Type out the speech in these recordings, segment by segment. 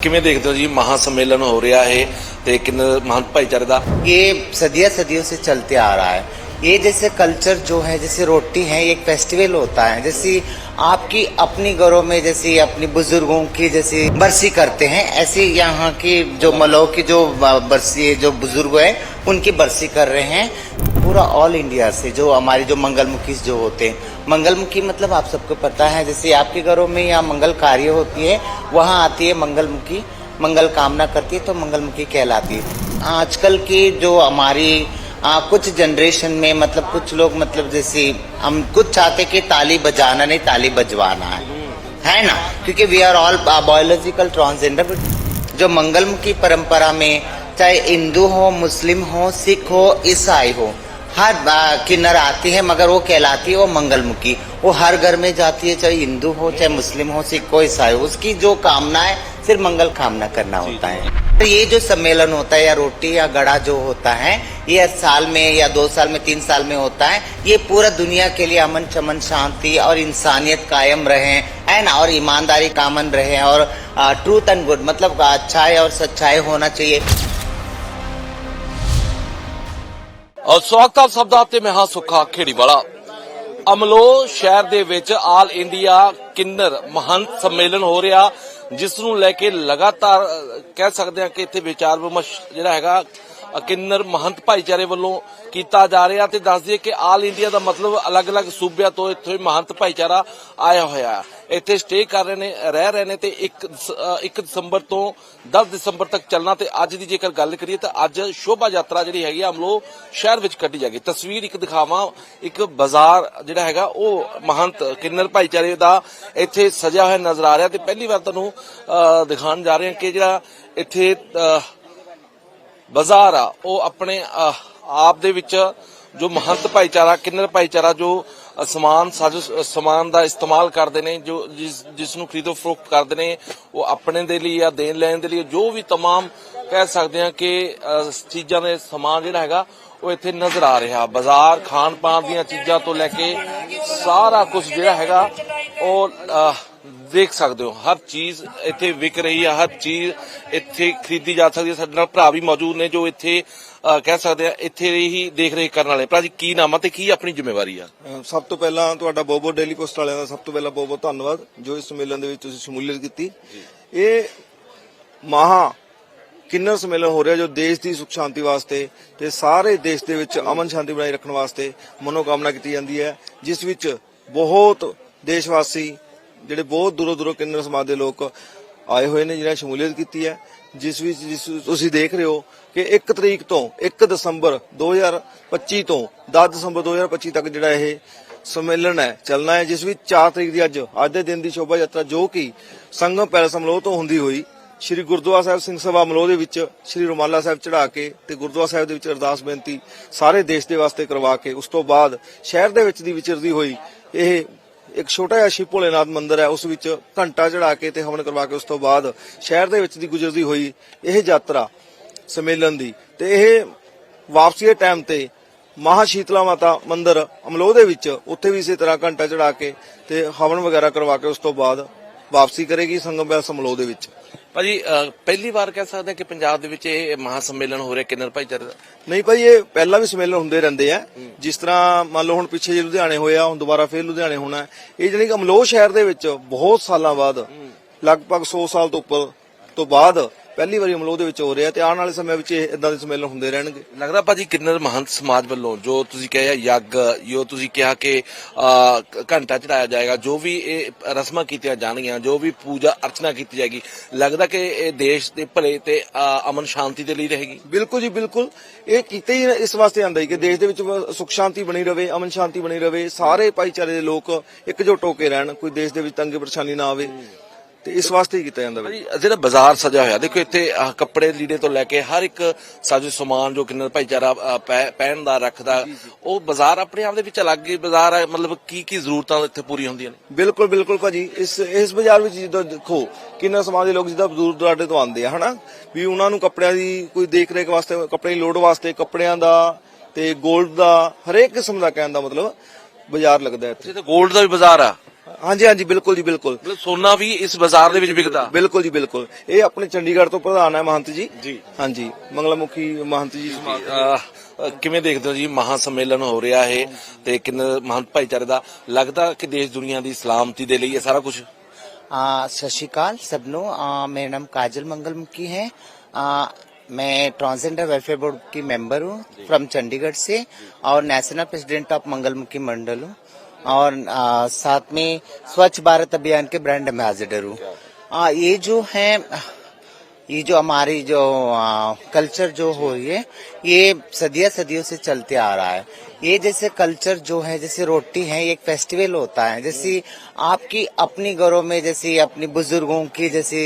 ਕਿਵੇਂ ਦੇਖਦੇ ਹੋ ਜੀ ਮਹਾ ਸੰਮੇਲਨ ਹੋ ਰਿਹਾ ਹੈ ਤੇ ਕਿੰਨੇ ਮਹੰਤ ਭਾਈਚਾਰੇ ਦਾ ये सदियों सदियों से चलते आ रहा है ये जैसे कल्चर जो है जैसे रोटी है ये एक फेस्टिवल होता है जैसे आपकी अपनी घरों में जैसे, अपनी बुज़ुर्गों की जैसे बरसी करते हैं, ऐसे यहाँ की जो मलौ की जो बरसी जो बुज़ुर्ग हैं, उनकी बरसी कर रहे हैं। पूरा ऑल इंडिया से जो हमारे जो मंगलमुखी जो होते हैं। मंगलमुखी मतलब आप सबको पता है, जैसे आपके घरों में या मंगल कार्य होती है, वहाँ आती है मंगलमुखी, मंगल कामना करती है तो मंगलमुखी कहलाती है। आजकल की जो हमारी आ, कुछ जनरेशन में मतलब कुछ लोग मतलब जैसे हम कुछ चाहते कि ताली बजाना नहीं ताली बजवाना है। है ना? क्योंकि we are all biological transgender जो मंगलमुखी परंपरा में चाहे हिंदू हो मुस्लिम हो सिख हो ईसाई हो हर किन्नर आती है मगर वो कहलाती है वो मंगलमुखी वो हर घर में जाती है चाहे हिंदू हो चाहे मुस्लिम हो सिख हो ईसाई हो उसकी जो कामना है सिर्फ़ मंगल कामना करना होता है। तो ये जो सम्मेलन होता है या रोटी या गड़ा जो होता है ये हर साल में या दो साल में तीन साल में होता है ये पूरा दुनिया के लिए अमन चमन शांति और इंसानियत कायम रहे है ना और ईमानदारी कामन रहे और ट्रूथ एंड गुड मतलब अच्छाई और सच्चाई होना चाहिए ਔਰ ਸਵਾਗਤ ਆਪ ਸਭ ਦਾ ਤੇ ਮੈਂ ਹਾਂ ਸੁੱਖਾ ਖੇੜੀਵਾਲਾ ਅਮਲੋ ਸ਼ਹਿਰ ਦੇ ਵਿੱਚ ਆਲ ਇੰਡੀਆ ਕਿੰਨਰ ਮਹੰਤ ਸੰਮੇਲਨ ਹੋ ਰਿਹਾ ਜਿਸ ਨੂੰ ਲੈ ਕੇ ਲਗਾਤਾਰ ਕਹਿ ਸਕਦੇ ਹਾਂ ਕਿ ਇੱਥੇ ਵਿਚਾਰ ਵਿਮਰਸ਼ ਜਿਹੜਾ ਹੈਗਾ ਅਹ, ਕਿੰਨਰ ਮਹੰਤ ਭਾਈਚਾਰੇ ਵੱਲੋਂ ਕੀਤਾ ਜਾ ਰਿਹਾ ਤੇ ਦੱਸ ਦਈਏ ਕਿ ਆਲ ਇੰਡੀਆ ਦਾ ਮਤਲਬ ਅਲੱਗ-ਅਲੱਗ ਸੂਬਿਆਂ ਤੋਂ ਇੱਥੇ ਮਹੰਤ ਭਾਈਚਾਰਾ ਆਇਆ ਹੋਇਆ ਹੈ। ਇੱਥੇ ਸਟੇ ਕਰ ਰਹੇ ਨੇ, ਰਹਿ ਰਹੇ ਨੇ ਤੇ 1 1 ਦਸੰਬਰ ਤੋਂ 10 ਦਸੰਬਰ ਤੱਕ ਚੱਲਣਾ ਤੇ ਅੱਜ ਦੀ ਜੇਕਰ ਗੱਲ ਕਰੀਏ ਤਾਂ ਅੱਜ ਸ਼ੋਭਾ ਯਾਤਰਾ ਜਿਹੜੀ ਹੈਗੀ ਆ ਅਮਲੋ ਸ਼ਹਿਰ ਵਿੱਚ ਕੱਢੀ ਜਾਏਗੀ। ਤਸਵੀਰ ਇੱਕ ਦਿਖਾਵਾਂ, ਇੱਕ ਬਾਜ਼ਾਰ ਜਿਹੜਾ ਹੈਗਾ ਉਹ ਮਹੰਤ ਕਿੰਨਰ ਭਾਈਚਾਰੇ ਦਾ ਇੱਥੇ ਸਜਾ ਹੋਇਆ ਨਜ਼ਰ ਆ ਰਿਹਾ ਤੇ ਪਹਿਲੀ ਵਾਰ ਤੁਹਾਨੂੰ ਦਿਖਾਉਣ ਜਾ ਰਹੇ ਹਾਂ ਕਿ ਜਿਹੜਾ ਇੱਥੇ ਬਾਜ਼ਾਰ ਆ, ਉਹ ਆਪਣੇ ਆਪ ਦੇ ਵਿੱਚ ਜੋ ਮਹੰਤ ਭਾਈਚਾਰਾ, ਕਿੰਨਰ ਭਾਈਚਾਰਾ ਜੋ ਸਮਾਨ ਸਾਜ ਸਮਾਨ ਦਾ ਇਸਤੇਮਾਲ ਕਰਦੇ ਨੇ ਜੋ ਜਿਸ ਜਿਸ ਨੂੰ ਖਰੀਦੋ ਫਰੋਖਤ ਕਰਦੇ ਨੇ ਉਹ ਆਪਣੇ ਦੇ ਲਈ ਜਾਂ ਦੇਣ ਲੈਣ ਦੇ ਲਈ ਜੋ ਵੀ तमाम ਕਹਿ ਸਕਦੇ ਹਾਂ ਕਿ ਅ, ਚੀਜ਼ਾਂ ਦੇ ਸਮਾਨ ਜਿਹੜਾ ਹੈਗਾ ਉਹ ਇੱਥੇ ਨਜ਼ਰ ਆ ਰਿਹਾ ਬਾਜ਼ਾਰ ਖਾਣ ਪਾਣ ਦੀਆਂ ਚੀਜ਼ਾਂ ਤੋਂ ਲੈ ਕੇ ਸਾਰਾ ਕੁਝ ਜਿਹੜਾ ਹੈਗਾ ਉਹ ਅ, ਦੇਖ ਸਕਦੇ ਹੋ ਹਰ ਚੀਜ਼ ਇੱਥੇ ਵਿਕ ਰਹੀ ਹੈ ਹਰ ਚੀਜ਼ ਇੱਥੇ ਖਰੀਦੀ ਜਾ ਸਕਦੀ ਹੈ ਸਾਡੇ ਨਾਲ ਭਰਾ ਵੀ ਮੌਜੂਦ ਨੇ ਜੋ ਇੱਥੇ ਕਹਿ ਸਕਦੇ ਆ ਇੱਥੇ ਹੀ ਦੇਖ ਰੇਖ ਕਰਨ ਵਾਲੇ ਭਰਾ ਜੀ ਕੀ ਨਾਮ ਆ ਤੇ ਕੀ ਆਪਣੀ ਜ਼ਿੰਮੇਵਾਰੀ ਆ? ਸਭ ਤੋਂ ਪਹਿਲਾਂ ਤੁਹਾਡਾ ਬਹੁਤ ਡੇਲੀ ਪੋਸਟ ਵਾਲਿਆਂ ਦਾ ਸਭ ਤੋਂ ਪਹਿਲਾਂ ਬਹੁਤ ਬਹੁਤ ਧੰਨਵਾਦ ਜੋ ਇਸ ਸੰਮੇਲਨ ਦੇ ਵਿੱਚ ਤੁਸੀਂ ਸ਼ਮੂਲੀਅਤ ਕੀਤੀ। ਇਹ ਮਹਾ ਕਿੰਨਰ ਸੰਮੇਲਨ ਹੋ ਰਿਹਾ ਜੋ ਦੇਸ਼ ਦੀ ਸੁਖ ਸ਼ਾਂਤੀ ਵਾਸਤੇ ਤੇ ਸਾਰੇ ਦੇਸ਼ ਦੇ ਵਿੱਚ ਅਮਨ ਸ਼ਾਂਤੀ ਬਣਾਈ ਰੱਖਣ ਵਾਸਤੇ ਮਨੋਕਾਮਨਾ ਕੀਤੀ ਜਾਂਦੀ ਹੈ ਜਿਸ ਵਿੱਚ ਬਹੁਤ ਦੇਸ਼ ਵਾਸੀ ਜਿਹੜੇ ਬਹੁਤ ਦੂਰੋਂ ਦੂਰੋਂ ਕਿੰਨਰ ਸਮਾਜ ਦੇ ਲੋਕ ਆਏ ਹੋਏ ਨੇ, ਜਿਨ੍ਹਾਂ ਨੇ ਸ਼ਮੂਲੀਅਤ ਕੀਤੀ ਹੈ, ਜਿਸ ਵਿੱਚ, ਜਿਸ ਤੁਸੀਂ ਦੇਖ ਰਹੇ ਹੋ ਕਿ 1 ਤਰੀਕ ਤੋਂ 1 ਦਸੰਬਰ 2025 ਤੋਂ 10 ਦਸੰਬਰ 2025 ਤੱਕ ਜਿਹੜਾ ਇਹ ਸੰਮੇਲਨ ਹੈ, ਚੱਲਣਾ ਹੈ, ਜਿਸ ਵਿੱਚ 4 ਤਰੀਕ ਦੀ ਅੱਜ ਅੱਜ ਦੇ ਦਿਨ ਦੀ ਸ਼ੋਭਾ ਯਾਤਰਾ ਜੋ ਕਿ ਸੰਗਮ ਪੈਲਸ ਅਮਲੋਹ ਤੋਂ ਹੁੰਦੀ ਹੋਈ ਸ਼੍ਰੀ ਗੁਰਦੁਆਰਾ ਸਾਹਿਬ ਸਿੰਘ ਸਭਾ ਅਮਲੋਹ ਦੇ ਵਿੱਚ ਸ਼੍ਰੀ ਰੁਮਾਲਾ ਸਾਹਿਬ ਚੜਾ ਕੇ ਤੇ ਗੁਰਦੁਆਰਾ ਸਾਹਿਬ ਦੇ ਵਿੱਚ ਅਰਦਾਸ ਬੇਨਤੀ ਸਾਰੇ ਦੇਸ਼ ਦੇ ਵਾਸਤੇ ਕਰਵਾ ਕੇ ਉਸ ਤੋਂ ਬਾਅਦ ਸ਼ਹਿਰ ਦੇ ਵਿੱਚ ਦੀ ਵਿਚਰਦੀ ਹੋਈ ਇਹ ਇੱਕ ਛੋਟਾ ਜਿਹਾ ਸ਼ਿਵ ਭੋਲੇਨਾਥ ਮੰਦਿਰ ਹੈ, ਉਸ ਵਿੱਚ ਘੰਟਾ ਚੜਾ ਕੇ ਤੇ ਹਵਨ ਕਰਵਾ ਕੇ ਉਸ ਤੋਂ ਬਾਅਦ ਸ਼ਹਿਰ ਦੇ ਵਿੱਚ ਦੀ ਗੁਜ਼ਰਦੀ ਹੋਈ ਇਹ ਯਾਤਰਾ ਸੰਮੇਲਨ ਦੀ। ਤੇ ਇਹ ਵਾਪਸੀ ਦੇ ਟਾਈਮ ਤੇ ਮਹਾ ਸ਼ੀਤਲਾ ਮਾਤਾ ਮੰਦਿਰ ਅਮਲੋਹ ਦੇ ਵਿੱਚ ਉੱਥੇ ਵੀ ਇਸੇ ਤਰ੍ਹਾਂ ਘੰਟਾ ਚੜਾ ਕੇ ਤੇ ਹਵਨ ਵਗੈਰਾ ਕਰਵਾ ਕੇ ਉਸ ਤੋਂ ਬਾਅਦ ਵਾਪਸੀ ਕਰੇਗੀ ਸੰਗਮ ਬੈਲ ਅਮਲੋਹ ਦੇ ਵਿੱਚ। ਭਾਜੀ ਅਹ, ਪਹਿਲੀ ਵਾਰ ਕਹਿ ਸਕਦੇ ਆ ਕਿ ਪੰਜਾਬ ਦੇ ਵਿੱਚ ਇਹ ਮਹਾ ਸੰਮੇਲਨ ਹੋ ਰਿਹਾ ਕਿੰਨਰ ਭਾਈਚਾਰੇ ਦਾ? ਨਹੀਂ ਭਾਈ ਇਹ ਪਹਿਲਾਂ ਵੀ ਸੰਮੇਲਨ ਹੁੰਦੇ ਰਹਿੰਦੇ ਆ। ਜਿਸ ਤਰ੍ਹਾਂ ਮੰਨ ਲਓ ਹੁਣ ਪਿੱਛੇ ਜੇ ਲੁਧਿਆਣੇ ਹੋਇਆ ਹੁਣ ਦੁਬਾਰਾ ਫੇਰ ਲੁਧਿਆਣੇ ਹੋਣਾ ਹੈ। ਇਹ ਜਿਹੜੀ ਕਿ ਅਮਲੋਹ ਸ਼ਹਿਰ ਦੇ ਵਿੱਚ ਬਹੁਤ ਸਾਲਾਂ ਬਾਅਦ ਲਗਭਗ 100 ਸਾਲ ਤੋਂ ਉੱਪਰ ਤੋਂ ਬਾਅਦ ਪਹਿਲੀ ਵਾਰੀ ਅਮਲੋਹ ਦੇ ਵਿੱਚ ਹੋ ਰਿਹਾ ਤੇ ਆਉਣ ਵਾਲੇ ਸਮੇਂ ਵਿੱਚ ਇਦਾਂ ਦੇ ਸੰਮੇਲਨ ਹੁੰਦੇ ਰਹਿਣਗੇ। ਲੱਗਦਾ ਭਾਜੀ ਕਿੰਨਰ ਮਹੰਤ ਸਮਾਜ ਵੱਲੋਂ ਜੋ ਤੁਸੀਂ ਕਿਹਾ ਯੱਗ ਜੋ ਤੁਸੀਂ ਕਿਹਾ ਕਿ ਘੰਟਾ ਚੜਾਇਆ ਜਾਏਗਾ ਜੋ ਵੀ ਇਹ ਰਸਮਾਂ ਕੀਤੀਆਂ ਜਾਣਗੀਆਂ ਜੋ ਵੀ ਪੂਜਾ ਅਰਚਨਾ ਕੀਤੀ ਜਾਏਗੀ ਲੱਗਦਾ ਕਿ ਇਹ ਦੇਸ਼ ਦੇ ਭਲੇ ਤੇ ਅਮਨ ਸ਼ਾਂਤੀ ਦੇ ਲਈ ਰਹੇਗੀ? ਬਿਲਕੁਲ ਜੀ ਬਿਲਕੁਲ। ਇਹ ਕੀਤੇ ਹੀ ਇਸ ਵਾਸਤੇ ਆਂਦਾ ਹੀ ਕਿ ਦੇਸ਼ ਦੇ ਵਿੱਚ ਸੁਖ ਸ਼ਾਂਤੀ ਬਣੀ ਰਵੇ ਅਮਨ ਸ਼ਾਂਤੀ ਬਣੀ ਰਵੇ ਸਾਰੇ ਭਾਈਚਾਰੇ ਦੇ ਲੋਕ ਇਕਜੁੱਟ ਹੋ ਕੇ ਰਹਿਣ ਕੋਈ ਦੇਸ਼ ਦੇ ਵਿੱਚ ਤੰਗੀ ਪਰੇਸ਼ਾਨੀ ਨਾ ਆਵੇ। ਤੇ ਇਸ ਵਾਸਤੇ ਹੀ ਕੀਤਾ ਜਾਂਦਾ ਭਾਜੀ ਜਿਹੜਾ ਬਾਜ਼ਾਰ ਸਜਾ ਹੋਇਆ ਦੇਖੋ ਇੱਥੇ ਆਹ ਕੱਪੜੇ ਲੀੜੇ ਤੋਂ ਲੈ ਕੇ ਹਰ ਇੱਕ ਸਾਜੋ ਸਮਾਨ ਜੋ ਕਿੰਨਰ ਭਾਈਚਾਰਾ ਅਹ, ਪਹਿ- ਰੱਖਦਾ ਉਹ ਬਾਜ਼ਾਰ ਆਪਣੇ ਆਪ ਦੇ ਵਿੱਚ ਅਲੱਗ ਹੀ ਬਾਜ਼ਾਰ ਹੈ ਮਤਲਬ ਕੀ ਕੀ ਜ਼ਰੂਰਤਾਂ ਇੱਥੇ ਪੂਰੀਆਂ ਹੁੰਦੀਆਂ ਨੇ? ਬਿਲਕੁਲ ਬਿਲਕੁਲ ਭਾਜੀ ਇਸ ਇਸ ਬਾਜ਼ਾਰ ਵਿੱਚ ਜਿੱਦਾਂ ਦੇਖੋ ਕਿੰਨਾ ਸਮਾਜ ਦੇ ਲੋਕ ਜਿੱਦਾਂ ਦੂਰ ਦੁਰਾਡੇ ਤੋਂ ਆਉਂਦੇ ਆ ਹਨਾ? ਵੀ ਉਹਨਾਂ ਨੂੰ ਕੱਪੜਿਆਂ ਦੀ ਕੋਈ ਦੇਖ ਰੇਖ ਵਾਸਤੇ ਕੱਪੜੇ ਦੀ ਲੋੜ ਵਾਸਤੇ ਕੱਪੜਿਆਂ ਦਾ ਤੇ 골ਡ ਦਾ ਹਰੇਕ ਕਿਸਮ ਦਾ ਕਹਿਣ ਦਾ ਮਤਲਬ ਬਾਜ਼ਾਰ ਲੱਗਦਾ ਹੈ ਇੱਥੇ। ਇੱਥੇ ਤਾਂ 골ਡ ਦਾ ਵੀ ਬਾਜ਼ਾਰ ਆ। ਹਾਂਜੀ ਹਾਂਜੀ ਬਿਲਕੁਲ ਜੀ ਬਿਲਕੁਲ। ਸੋਨਾ ਵੀ ਇਸ ਬਾਜ਼ਾਰ ਦੇ ਵਿੱਚ ਵਿਕਦਾ। ਬਿਲਕੁਲ ਜੀ ਬਿਲਕੁਲ। ਇਹ ਆਪਣੇ ਚੰਡੀਗੜ੍ਹ ਤੋਂ ਪ੍ਰਧਾਨ ਹੈ ਮਹੰਤ ਜੀ। ਜੀ। ਹਾਂਜੀ ਮੰਗਲਮੁਖੀ ਮਹੰਤ ਜੀ ਕਿਵੇਂ ਦੇਖਦੇ ਹੋ ਜੀ? ਮਹਾ ਸੰਮੇਲਨ ਹੋ ਰਿਹਾ ਹੈ ਤੇ ਕਿੰਨ ਮਹੰਤ ਭਾਈਚਾਰੇ ਦਾ? ਲੱਗਦਾ ਕਿ ਦੇਸ਼ ਦੁਨੀਆ ਦੀ ਸਲਾਮਤੀ ਦੇ ਲਈ ਇਹ ਸਾਰਾ ਕੁਝ ਸਤਿ ਸ਼੍ਰੀ ਅਕਾਲ ਸਭ ਨੂੰ ਮੇਰਾ ਨਾਮ ਕਾਜਲ ਮੰਗਲਮੁਖੀ ਹੈ। ਮੈਂ ਟ੍ਰਾਂਸਜੈਂਡਰ वेलफेयर ਬੋਰਡ की मेंबर हूँ फ्रॉम चंडीगढ़ से और national president of Mangalmukhi Mandal हूँ और आ, साथ में स्वच्छ भारत अभियान के ब्रांड एम्बेसडर हूँ। ये जो है ये जो हमारी जो आ, कल्चर जो हो रही है ये सदिया सदियों से चलते आ रहा है। ये जैसे कल्चर जो है जैसे रोटी है ये एक फेस्टिवल होता है। जैसे आपकी अपनी घरों में जैसे अपनी बुज़ुर्गों की जैसे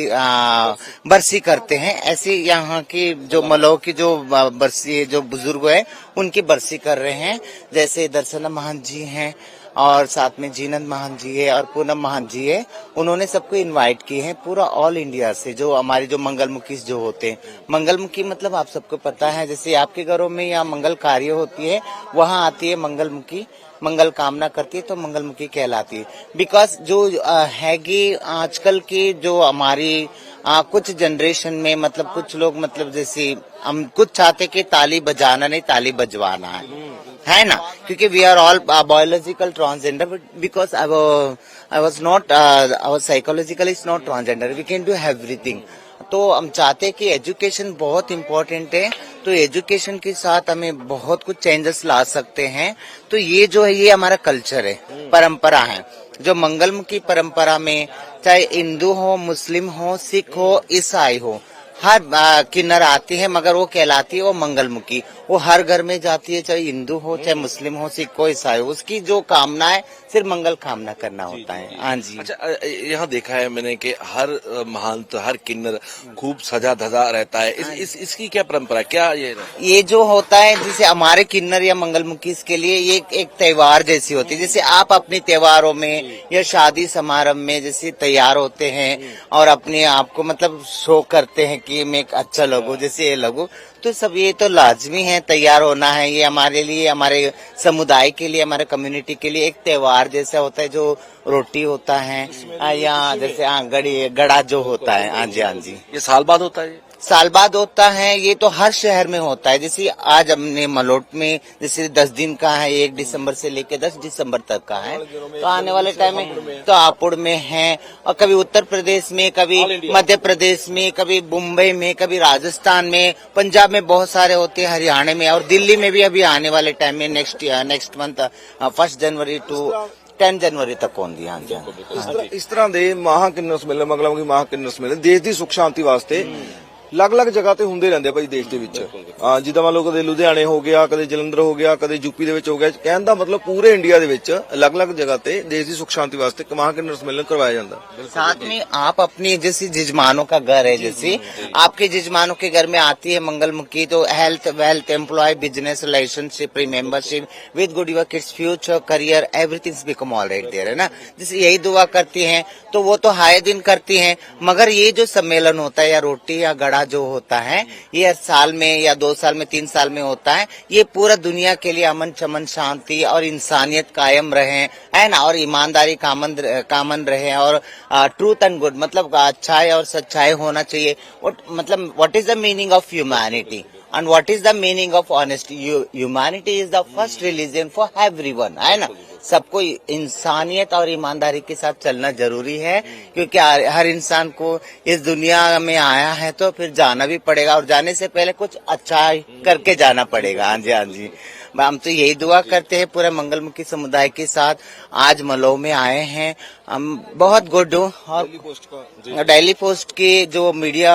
बरसी करते हैं ऐसे यहाँ की जो मलो की जो बरसी जो बुज़ुर्ग है उनकी बरसी कर रहे हैं। जैसे दर्शना महंत जी हैं और साथ में जीनंद महान जी है और पूनम महान जी है उन्होंने सबको इनवाइट किए हैं पूरा ऑल इंडिया से जो हमारे जो मंगलमुखी जो होते हैं। मंगलमुखी मतलब आप सबको पता है जैसे आपके घरों में या मंगल कार्य होती है वहाँ आती है मंगलमुखी मंगल कामना करती है तो मंगलमुखी कहलाती है। बिकॉज़ जो हैगी आजकल की जो हमारी आ, कुछ जनरेशन में मतलब कुछ लोग मतलब जैसे हम कुछ चाहते कि ताली बजाना नहीं ताली बजवाना है। है ना? क्योंकि we are all biological transgender but because I was not our psychological is not transgender we can do everything तो हम चाहते हैं कि एजुकेशन बहुत इम्पोर्टेंट है। तो एजुकेशन के साथ हमें बहुत कुछ चेंजेस ला सकते हैं। तो ये जो है ये हमारा कल्चर है परंपरा है। जो मंगलमुखी परंपरा में चाहे हिंदू हो मुस्लिम हो सिख हो ईसाई हो हर किन्नर आती है मगर वो कहलाती है वो मंगलमुखी। वो हर घर में जाती है चाहे हिंदू हो चाहे मुस्लिम हो सिख हो ईसाई हो उसकी जो कामना है सिर्फ़ मंगल कामना करना होता है। हाँ जी। अच्छा यहाँ देखा है मैंने कि हर महंत हर किन्नर खूब सजा धजा रहता है। इस, इस इसकी क्या परंपरा क्या ये ये जो होता है जैसे हमारे किन्नर या मंगलमुखी के लिए ये एक, एक त्योहार जैसी होती है। जैसे आप अपने त्योहारों में या शादी समारंभ में जैसे तैयार होते हैं और अपने आप को मतलब शो करते हैं कि मैं एक अच्छा लगू जैसे ये लगूं तो सब ये तो लाजमी है तैयार होना है ये हमारे लिए हमारे समुदाय के लिए हमारे कम्युनिटी के लिए एक त्यौहार जैसा होता है जो रोटी होता है या जैसे हाँ गड़ी गड़ा जो होता है हाँ जी हाँ जी ये साल बाद होता है? साल बाद होता है ये तो हर शहर में होता है जैसे आज हमने मलोट में जैसे दस दिन का है एक दिसंबर से लेके दस दिसंबर तक का है तो आने वाले टाइम में तो हापुड़ में है और कभी उत्तर प्रदेश में कभी मध्य प्रदेश में कभी मुंबई में कभी राजस्थान में पंजाब में बहुत सारे होते हैं हरियाणा में और दिल्ली में भी अभी आने वाले टाइम में next next month first January to ten जनवरी तक होंगी हाँ जी हाँ जी। ਇਸ ਤਰ੍ਹਾਂ ਇਸ ਤਰ੍ਹਾਂ ਦੇ ਮਹਾ ਕਿੰਨਰ ਸਮੇਲਨ ਮੰਗਲਾਮੁਖੀ ਮਹਾ ਕਿੰਨਰ ਸਮੇਲਨ ਦੇਸ਼ ਦੀ ਸੁਖ ਸ਼ਾਂਤੀ ਵਾਸਤੇ ਅਲੱਗ-ਅਲੱਗ ਜਗ੍ਹਾ ਤੇ ਹੁੰਦੇ ਰਹਿੰਦੇ ਆ ਭਾਈ ਦੇਸ਼ ਦੇ ਵਿੱਚ ਹਾਂ ਜਿੱਦਾਂ ਮੰਨ ਲਓ ਕਦੇ ਲੁਧਿਆਣੇ ਹੋ ਗਿਆ ਕਦੇ ਜਲੰਧਰ ਹੋ ਗਿਆ ਕਦੇ ਯੂਪੀ ਦੇ ਵਿੱਚ ਹੋ ਗਿਆ ਕਹਿਣ ਦਾ ਮਤਲਬ ਪੂਰੇ ਇੰਡੀਆ ਦੇ ਵਿੱਚ ਅਲੱਗ-ਅਲੱਗ ਜਗ੍ਹਾ ਤੇ ਦੇਸ਼ ਦੀ ਸੁਖ ਸ਼ਾਂਤੀ ਵਾਸਤੇ ਇੱਕ ਮਹਾ ਕਿੰਨਰ ਸਮੇਲਨ ਕਰਵਾਇਆ ਜਾਂਦਾ साथ में आप अपनी जैसे जजमानों का घर है जैसे आपके जजमानों के घर में आती है मंगलमुखी तो health wealth employ business relationship membership with good your kids future career everything become already there है ना जैसे यही दुआ करती हैं तो वो तो हाय दिन करती हैं मगर ये जो सम्मेलन होता है या रोटी या गड़ा जो होता है, ये साल में या दो साल में, तीन साल में होता है, ये पूरा दुनिया के लिए अमन चमन शांति और इंसानियत कायम रहे है ना, और ईमानदारी कामन कामन रहे और ट्रूथ एंड गुड मतलब अच्छाई और सच्चाई होना चाहिए। मतलब what is the meaning of humanity and what is the meaning of honesty humanity is the first religion for everyone है ना? सबको इंसानियत और ईमानदारी के साथ चलना ज़रूरी है, क्योंकि हर इंसान को इस दुनिया में आया है तो फिर जाना भी पड़ेगा और जाने से पहले कुछ अच्छा करके जाना पड़ेगा। हाँ जी हाँ जी। हम तो यही दुआ करते हैं पूरे मंगलमुखी समुदाय के साथ। आज मलो में आए हैं। हम बहुत गुड हूँ। और डेली पोस्ट की जो। मीडिया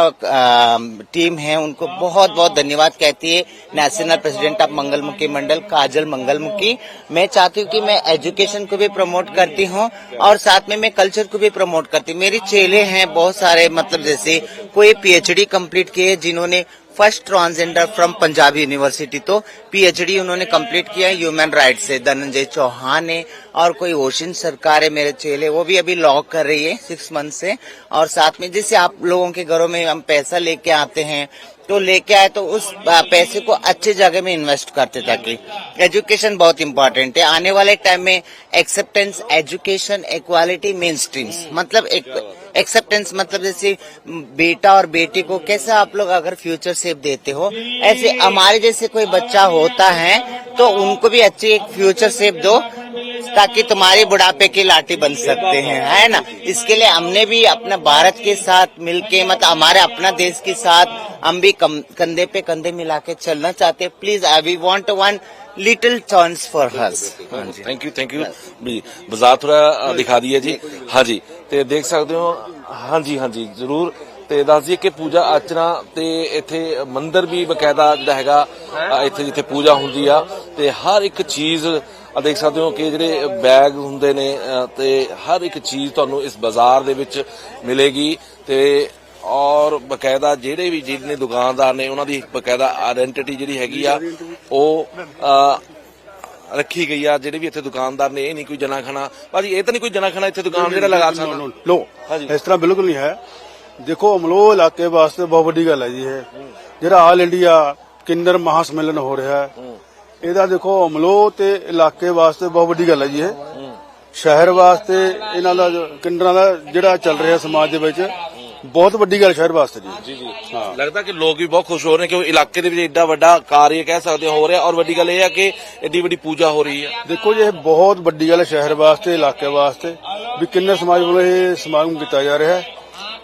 टीम है उनको बहुत बहुत धन्यवाद कहती है। National president of Mangalmukhi Mandal Kajal Mangalmukhi मैं चाहती हूँ कि मैं एजुकेशन को भी प्रमोट करती हूँ और साथ में मैं कल्चर को भी प्रमोट करती हूँ। मेरी चेले हैं बहुत सारे मतलब जैसे कोई पीएचडी कंप्लीट किए जिन्होंने first transgender from Punjab university तो पीएचडी उन्होंने कंप्लीट किया है ह्यूमन राइट से। धनंजय चौहान ने और कोई ओशन सरकार है मेरे चेले, वो भी अभी लॉ कर रही है सिक्स मंथ से। और साथ में जैसे आप लोगों के घरों में हम पैसा लेके आते हैं तो लेके आए तो उस पैसे को अच्छी जगह में इन्वेस्ट करते ताकि एजुकेशन बहुत इंपॉर्टेंट है। आने वाले टाइम में acceptance education equality main streams मतलब एक एक्सेप्टेंस मतलब जैसे बेटा और बेटी को कैसे आप लोग अगर फ्यूचर सेफ़ देते हो, ऐसे हमारे जैसे कोई बच्चा होता है तो उनको भी अच्छी एक फ्यूचर सेफ़ दो। ताकि तुम्हारी बुढ़ापे की लाठी बन सकते हैं है ना इसके लिए हमने भी अपना भारत के साथ मिलके मतलब हमारे अपना देश के साथ हम भी कम, कंधे पे कंधे मिला के चलना चाहते हैं please I we want one little chance for hers हाँ जी ਥੈਂਕ ਯੂ ਥੈਂਕ ਯੂ ਵੀ ਬਾਜ਼ਾਰ ਥੋੜਾ ਦਿਖਾ ਦਈਏ ਜੀ ਹਾਂਜੀ ਤੇ ਦੇਖ ਸਕਦੇ ਹੋ ਹਾਂਜੀ ਹਾਂਜੀ ਜ਼ਰੂਰ ਤੇ ਦੱਸ ਦਈਏ ਕਿ ਪੂਜਾ ਅਰਚਨਾ ਤੇ ਇੱਥੇ ਮੰਦਿਰ ਵੀ ਬਕਾਇਦਾ ਜਿਹੜਾ ਹੈਗਾ ਅ, ਇੱਥੇ ਜਿੱਥੇ ਪੂਜਾ ਹੁੰਦੀ ਆ ਤੇ ਹਰ ਇੱਕ ਚੀਜ਼ ਆ ਦੇਖ ਸਕਦੇ ਹੋ ਕਿ ਜਿਹੜੇ ਬੈਗ ਹੁੰਦੇ ਨੇ ਤੇ ਹਰ ਇੱਕ ਚੀਜ਼ ਤੁਹਾਨੂੰ ਇਸ ਬਾਜ਼ਾਰ ਦੇ ਵਿੱਚ ਮਿਲੇਗੀ। ਤੇ ਔਰ ਬਕਾਇਦਾ ਜਿਹੜੇ ਵੀ ਜਿਹਨੇ ਦੁਕਾਨਦਾਰ ਨੇ ਉਹਨਾਂ ਦੀ ਬਕਾਇਦਾ ਆਇਡੈਂਟੀਟੀ ਜਿਹੜੀ ਹੈਗੀ ਆ ਉਹ ਰੱਖੀ ਗਈ ਆ। ਜਿਹੜੇ ਵੀ ਇੱਥੇ ਦੁਕਾਨਦਾਰ ਨੇ ਇਹ ਨਹੀਂ ਕੋਈ ਜਨਾਖਣਾ ਭਾਜੀ ਇਹ ਤਾਂ ਨਹੀਂ ਕੋਈ ਜਨਾਖਣਾ ਇੱਥੇ ਦੁਕਾਨ ਜਿਹੜਾ ਲਗਾ ਸਕਦਾ। ਲੋ। ਇਸ ਤਰ੍ਹਾਂ ਬਿਲਕੁਲ ਨਹੀਂ ਹੈ। ਦੇਖੋ ਅਮਲੋ ਇਲਾਕੇ ਵਾਸਤੇ ਬਹੁਤ ਵੱਡੀ ਗੱਲ ਹੈ ਜੀ ਇਹ। ਜਿਹੜਾ ਆਲ ਇੰਡੀਆ ਕਿੰਨਰ ਮਹਾ ਸੰਮੇਲਨ ਹੋ ਰਿਹਾ ਹੈ। ਇਹਦਾ ਦੇਖੋ ਅਮਲੋ ਤੇ ਇਲਾਕੇ ਵਾਸਤੇ ਬਹੁਤ ਵੱਡੀ ਗੱਲ ਹੈ ਜੀ ਇਹ। ਸ਼ਹਿਰ ਵਾਸਤੇ ਇਹਨਾਂ ਦਾ ਜੋ ਕਿੰਨਰਾਂ ਦਾ ਜਿਹੜਾ ਚੱਲ ਰਿਹਾ ਸਮਾਜ ਦੇ ਵਿੱਚ ਬਹੁਤ ਵੱਡੀ ਗੱਲ ਸ਼ਹਿਰ ਵਾਸਤੇ ਜੀ। ਜੀ ਜੀ। ਲੱਗਦਾ ਕਿ ਲੋਕ ਵੀ ਬਹੁਤ ਖੁਸ਼ ਹੋ ਰਹੇ ਕਿ ਇਲਾਕੇ ਦੇ ਵਿੱਚ ਏਡਾ ਵੱਡਾ ਕਾਰਜ ਕਹਿ ਸਕਦੇ ਹਾਂ ਹੋ ਰਿਹਾ। ਔਰ ਵੱਡੀ ਗੱਲ ਇਹ ਆ ਕਿ ਏਡੀ ਵੱਡੀ ਪੂਜਾ ਹੋ ਰਹੀ ਹੈ। ਦੇਖੋ ਜੀ ਇਹ ਬਹੁਤ ਵੱਡੀ ਗੱਲ ਹੈ ਸ਼ਹਿਰ ਵਾਸਤੇ ਇਲਾਕੇ ਵਾਸਤੇ ਵੀ ਕਿੰਨੇ ਸਮਾਜ ਵੱਲੋਂ ਇਹ ਸਮਾਗਮ ਕੀਤਾ ਜਾ ਰਿਹਾ ਹੈ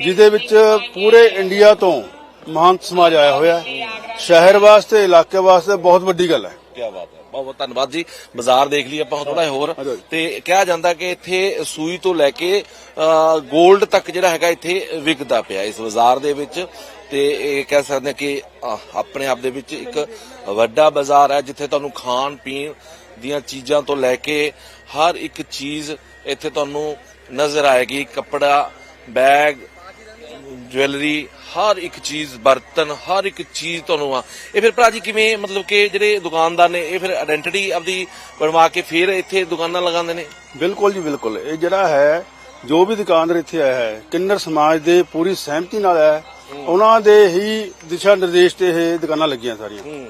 ਜਿਹਦੇ ਵਿੱਚ ਪੂਰੇ ਇੰਡੀਆ ਤੋਂ ਮਹਾਨ ਸਮਾਜ ਆਇਆ ਹੋਇਆ ਹੈ। ਸ਼ਹਿਰ ਵਾਸਤੇ ਇਲਾਕੇ ਵਾਸਤੇ ਬਹੁਤ ਵੱਡੀ ਗੱਲ ਹੈ। ਕੀ ਬਾਤ ਹੈ। ਬਹੁਤ ਬਹੁਤ ਧੰਨਵਾਦ ਜੀ। ਬਾਜ਼ਾਰ ਦੇਖ ਲਈ ਆਪਾਂ ਥੋੜਾ ਹੋਰ। ਤੇ ਕਿਹਾ ਜਾਂਦਾ ਕਿ ਇੱਥੇ ਸੂਈ ਤੋਂ ਲੈ ਕੇ 골ਡ ਤੱਕ ਜਿਹੜਾ ਹੈਗਾ ਇੱਥੇ ਵਿਕਦਾ ਪਿਆ ਇਸ ਬਾਜ਼ਾਰ ਦੇ ਵਿੱਚ। ਤੇ ਇਹ ਕਹਿ ਸਕਦੇ ਹਾਂ ਕਿ ਆਪਣੇ ਆਪ ਦੇ ਵਿੱਚ ਇੱਕ ਵੱਡਾ ਬਾਜ਼ਾਰ ਹੈ ਜਿੱਥੇ ਤੁਹਾਨੂੰ ਖਾਣ ਪੀਣ ਦੀਆਂ ਚੀਜ਼ਾਂ ਤੋਂ ਲੈ ਕੇ ਹਰ ਇੱਕ ਚੀਜ਼ ਇੱਥੇ ਤੁਹਾਨੂੰ ਨਜ਼ਰ ਆਏਗੀ। ਕੱਪੜਾ ਬੈਗ ਜੁਐਲਰੀ ਹਰ ਇੱਕ ਚੀਜ਼ ਬਰਤਨ ਹਰ ਇੱਕ ਚੀਜ਼ ਤੁਹਾਨੂੰ ਆ। ਇਹ ਫਿਰ ਭਰਾ ਜੀ ਕਿਵੇਂ ਮਤਲਬ ਕਿ ਜਿਹੜੇ ਦੁਕਾਨਦਾਰ ਨੇ ਇਹ ਫਿਰ ਆਇਡੈਂਟੀਟੀ ਆਪਦੀ ਬਣਵਾ ਕੇ ਫਿਰ ਇੱਥੇ ਦੁਕਾਨਾਂ ਲਗਾਉਂਦੇ ਨੇ? ਬਿਲਕੁਲ ਜੀ ਬਿਲਕੁਲ। ਇਹ ਜਿਹੜਾ ਹੈ ਜੋ ਵੀ ਦੁਕਾਨਦਾਰ ਇੱਥੇ ਆਇਆ ਹੈ ਕਿੰਨਰ ਸਮਾਜ ਦੇ ਪੂਰੀ ਸਹਿਮਤੀ ਨਾਲ ਆਇਆ ਹੈ। ਉਹਨਾਂ ਦੇ ਹੀ ਦਿਸ਼ਾ ਨਿਰਦੇਸ਼ ਤੇ ਇਹ ਦੁਕਾਨਾਂ ਲੱਗੀਆਂ ਸਾਰੀਆਂ। ਹੂੰ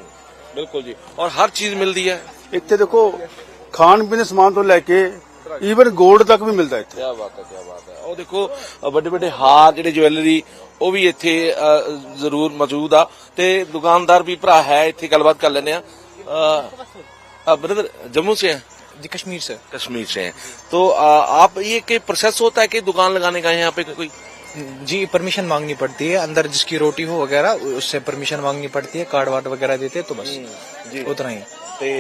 ਬਿਲਕੁਲ ਜੀ। ਔਰ ਹਰ ਚੀਜ਼ ਮਿਲਦੀ ਹੈ? ਇੱਥੇ ਦੇਖੋ ਖਾਣ ਪੀਣ ਦੇ ਸਮਾਨ ਤੋਂ ਲੈ ਕੇ ਈਵਨ 골ਡ ਤੱਕ ਵੀ ਮਿਲਦਾ ਇੱਥੇ। ਕੀ ਬਾਤ ਹੈ ਕੀ ਬਾਤ ਹੈ। ਉਹ ਦੇਖੋ ਵੱਡੇ ਵੱਡੇ ਹਾਰ ਜਿਹੜੇ ਜੁਐਲਰੀ ਉਹ ਵੀ ਇੱਥੇ ਅ, ਜ਼ਰੂਰ ਮੌਜੂਦ ਆ ਤੇ ਦੁਕਾਨਦਾਰ ਵੀ ਭਰਾ ਹੈ ਇੱਥੇ ਗੱਲਬਾਤ ਕਰ ਲੈਂਦੇ ਆ ब्रदर जम्मू से हैं जी कश्मीर से कश्मीर से हैं तो आ, आप ये कि प्रोसेस होता है कि दुकान लगाने का यहाँ पे कोई जी परमिशन मांगनी पड़ती है अंदर जिसकी रोटी हो वगैरह उससे परमिशन मांगनी पड़ती है कार्ड वार्ड वगैरह देते हैं तो बस जी। उतना ही ते,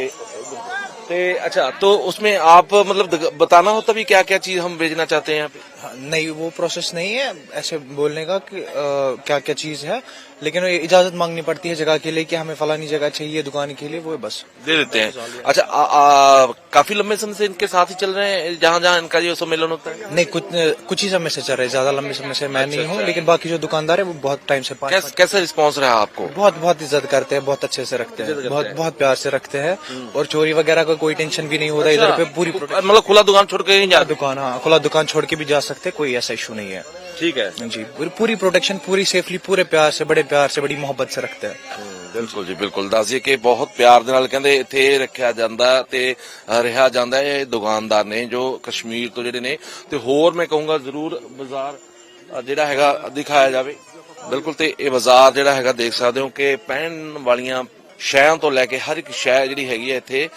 ते अच्छा तो उसमें आप मतलब द- बताना होता भी क्या क्या चीज हम भेजना चाहते हैं यहाँ पे हाँ, नहीं वो प्रोसेस नहीं है ऐसे बोलने का कि आ, क्या क्या चीज़ है लेकिन इजाज़त मांगनी पड़ती है जगह के लिए कि हमें फलानी जगह चाहिए दुकान के लिए वो है बस। दे देते हैं। अच्छा आ, आ, काफ़ी लंबे समय से इनके साथ ही चल रहे हैं जहाँ जहाँ इनका जो सम्मेलन होता है? नहीं कुछ कुछ ही समय से चल रहे हैं ज़्यादा लंबे समय से मैं नहीं हूँ लेकिन बाकी जो दुकानदार है वो बहुत टाइम से कैस, कैसा रिस्पॉन्स रहा आपको? बहुत बहुत इज़्ज़त करते हैं बहुत अच्छे से रखते हैं बहुत बहुत प्यार से रखते हैं और चोरी वगैरह का कोई टेंशन भी नहीं होता इधर पे पूरी मतलब खुला दुकान छोड़ के नहीं जा दुकान हाँ खुला दुकान छोड़ के भी जा सकते हैं, कोई ऐसा इशू नहीं है ठीक है जी पूरी पूरी प्रोटेक्शन पूरी सेफली पूरे प्यार से बड़े प्यार से बड़ी मोहब्बत से रखते हैं ਬਿਲਕੁਲ ਜੀ ਬਿਲਕੁਲ ਦੱਸਿਏ ਕਿ ਬਹੁਤ ਪਿਆਰ ਦੇ ਨਾਲ ਕਹਿੰਦੇ ਇੱਥੇ ਰੱਖਿਆ ਜਾਂਦਾ ਤੇ ਰਿਹਾ ਜਾਂਦਾ ਹੈ ਇਹ ਦੁਕਾਨਦਾਰ ਨੇ ਜੋ ਕਸ਼ਮੀਰ ਤੋਂ ਜਿਹੜੇ ਨੇ ਤੇ ਹੋਰ ਮੈਂ ਕਹੂੰਗਾ ਜ਼ਰੂਰ ਬਾਜ਼ਾਰ ਅ, ਜਿਹੜਾ ਹੈਗਾ ਦਿਖਾਇਆ ਜਾਵੇ ਬਿਲਕੁਲ ਤੇ ਇਹ ਬਾਜ਼ਾਰ ਜਿਹੜਾ ਹੈਗਾ ਦੇਖ ਸਕਦੇ ਹੋ ਕਿ ਪਹਿਨ ਵਾਲੀਆਂ ਸ਼ੈਆਂ ਤੋਂ ਲੈ ਕੇ ਹਰ ਇੱਕ ਸ਼ੈ ਜਿਹੜੀ ਹੈਗੀ ਹੈ ਇੱਥੇ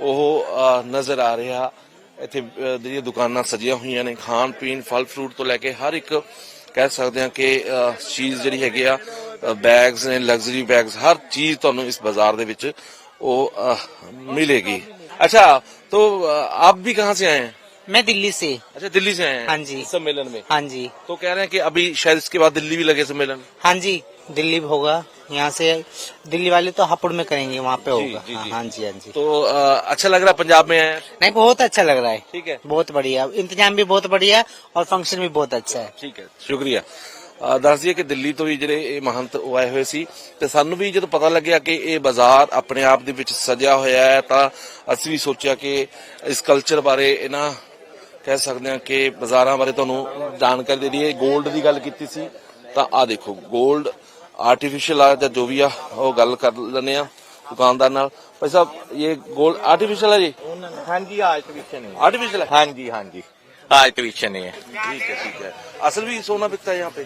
ਉਹ ਅ, ਨਜ਼ਰ ਆ ਰਿਹਾ ਇੱਥੇ ਅ, ਜਿਹੜੀਆਂ ਦੁਕਾਨਾਂ ਸਜੀਆਂ ਹੋਈਆਂ ਨੇ ਖਾਣ ਪੀਣ ਫਲ ਫਰੂਟ ਤੋਂ ਲੈ ਕੇ ਹਰ ਇੱਕ ਕਹਿ ਸਕਦੇ ਹਾਂ ਕਿ ਅ, ਚੀਜ਼ ਜਿਹੜੀ ਹੈਗੀ ਆ ਬੈਗਸ ਨੇ ਲਗਜ਼ਰੀ ਬੈਗਸ ਹਰ ਚੀਜ਼ ਤੁਹਾਨੂੰ ਇਸ ਬਾਜ਼ਾਰ ਦੇ ਵਿੱਚ ਉਹ ਅ, ਮਿਲੇਗੀ अच्छा तो अ, आप भी कहाँ से आए हैं मैं दिल्ली से अच्छा दिल्ली से आए हैं हाँ जी। इस सम्मेलन में हाँ जी तो कह रहे हैं कि अभी शायद इसके बाद दिल्ली भी लगे सम्मेलन हाँ जी दिल्ली होगा यहाँ से दिल्ली वाले तो हापुड़ में करेंगे वहाँ पे होगा। जी, जी, हाँ, हाँ जी हाँ जी। तो आ, अच्छा लग रहा है पंजाब में? है नहीं बहुत अच्छा लग रहा है। ठीक है। बहुत बढ़िया। इंतजाम भी बहुत बढ़िया और फंक्शन भी बहुत अच्छा है। ਠੀਕ ਹੈ ਸ਼ੁਕਰੀਆ ਅ, ਦੱਸ ਦਈਏ ਕਿ ਦਿੱਲੀ ਤੋਂ ਵੀ ਜਿਹੜੇ ਇਹ ਮਹੰਤ ਉਹ ਆਏ ਹੋਏ ਸੀ ਤੇ ਸਾਨੂੰ ਵੀ ਜਦੋਂ ਪਤਾ ਲੱਗਿਆ ਕਿ ਇਹ ਬਾਜ਼ਾਰ ਆਪਣੇ ਆਪ ਦੇ ਵਿੱਚ ਸਜਿਆ ਹੋਇਆ ਹੈ ਤਾਂ ਅਸੀਂ ਵੀ ਸੋਚਿਆ ਕਿ ਇਸ ਕਲਚਰ ਬਾਰੇ ਇਹਨਾਂ ਕਹਿ ਸਕਦੇ ਹਾਂ ਕਿ ਬਾਜ਼ਾਰਾਂ ਬਾਰੇ ਤੁਹਾਨੂੰ ਜਾਣਕਾਰੀ ਦੇ ਦਈਏ 골ਡ ਦੀ ਗੱਲ ਕੀਤੀ ਸੀ ਆ ਦੇਖੋ 골ਡ आर्टिफिशियल आ या जो भी आ वो गल कर लेने आ दुकानदार नाल भाई साहब ये गोल्ड आर्टिफिशियल है जी हाँ जी आर्टिफिशियल है आर्टिफिशियल है हाँ जी हाँ जी आर्टिफिशियल है ठीक है ठीक है असल भी सोना बिकता है यहाँ पे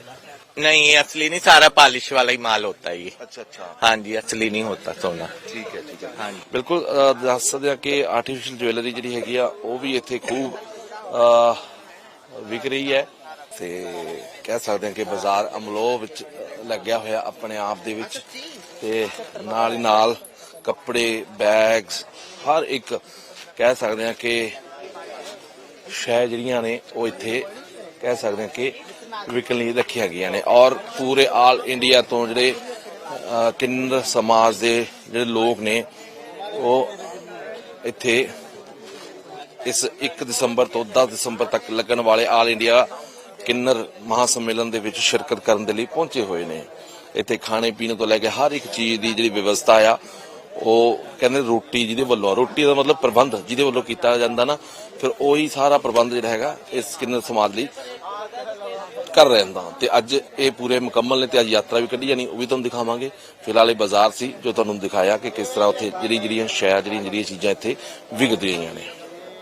नहीं ये असली नहीं सारा पॉलिश वाला ही माल होता है ये अच्छा अच्छा हाँ जी असली नहीं होता सोना ਠੀਕ ਹੈ ਠੀਕ ਹੈ ਹਾਂਜੀ ਬਿਲਕੁਲ ਅ, ਦੱਸ ਸਕਦੇ ਹਾਂ ਕਿ ਆਰਟੀਫੀਸ਼ੀਅਲ ਜੁਐਲਰੀ ਜਿਹੜੀ ਹੈਗੀ ਆ ਉਹ ਵੀ ਇੱਥੇ ਖੂਬ ਅ, ਵਿਕ ਰਹੀ ਹੈ ਤੇ ਕਹਿ ਸਕਦੇ ਹਾਂ ਕਿ ਬਾਜ਼ਾਰ ਅਮਲੋ ਵਿੱਚ ਲੱਗਿਆ ਹੋਇਆ ਆਪਣੇ ਆਪ ਦੇ ਵਿੱਚ ਤੇ ਨਾਲ ਹੀ ਨਾਲ ਕੱਪੜੇ ਬੈਗਸ ਹਰ ਇੱਕ ਕਹਿ ਸਕਦੇ ਆ ਕਿ ਸ਼ੈ ਜਿਹੜੀਆਂ ਨੇ ਉਹ ਇੱਥੇ ਕਹਿ ਸਕਦੇ ਹਾਂ ਕਿ ਵਿਕਣ ਲਈ ਰੱਖੀਆਂ ਗਈਆਂ ਨੇ ਔਰ ਪੂਰੇ ਆਲ ਇੰਡੀਆ ਤੋਂ ਜਿਹੜੇ ਕਿੰਨਰ ਸਮਾਜ ਦੇ ਜਿਹੜੇ ਲੋਕ ਨੇ, ਉਹ ਇੱਥੇ ਇਸ 1 ਦਸੰਬਰ ਤੋਂ 10 ਦਸੰਬਰ ਤੱਕ ਲੱਗਣ ਵਾਲੇ ਆਲ ਇੰਡੀਆ ਕਿੰਨਰ ਮਹਾ ਸੰਮੇਲਨ ਦੇ ਵਿੱਚ ਸ਼ਿਰਕਤ ਕਰਨ ਦੇ ਲਈ ਪਹੁੰਚੇ ਹੋਏ ਨੇ। ਇੱਥੇ ਖਾਣੇ ਪੀਣੇ ਤੋਂ ਲੈ ਕੇ ਹਰ ਇੱਕ ਚੀਜ਼ ਦੀ ਜਿਹੜੀ ਵਿਵਸਥਾ ਆ, ਉਹ ਕਹਿੰਦੇ ਰੋਟੀ ਜਿਹਦੇ ਵੱਲੋਂ ਰੋਟੀ ਦਾ ਮਤਲਬ ਪ੍ਰਬੰਧ ਜਿਹਦੇ ਵੱਲੋਂ ਕੀਤਾ ਜਾਂਦਾ ਨਾ, ਫਿਰ ਉਹੀ ਸਾਰਾ ਪ੍ਰਬੰਧ ਜਿਹੜਾ ਹੈਗਾ ਇਸ ਕਿੰਨਰ ਸਮਾਜ ਲਈ ਕਰ ਰਹਿੰਦਾ ਤੇ ਅੱਜ ਇਹ ਪੂਰੇ ਮੁਕੰਮਲ ਨੇ ਤੇ ਅੱਜ ਯਾਤਰਾ ਵੀ ਕੱਢੀ ਜਾਣੀ, ਉਹ ਵੀ ਤੁਹਾਨੂੰ ਦਿਖਾਵਾਂਗੇ। ਫਿਲਹਾਲ ਇਹ ਬਾਜ਼ਾਰ ਸੀ ਜੋ ਤੁਹਾਨੂੰ ਦਿਖਾਇਆ ਕਿ ਕਿਸ ਤਰ੍ਹਾਂ ਉੱਥੇ ਜਿਹੜੀ ਜਿਹੜੀਆਂ ਸ਼ਹਿਰ ਜਿਹੜੀਆਂ ਜਿਹੜੀਆਂ ਚੀਜ਼ਾਂ ਇੱਥੇ ਵਿਕਦੀਆਂ ਨੇ।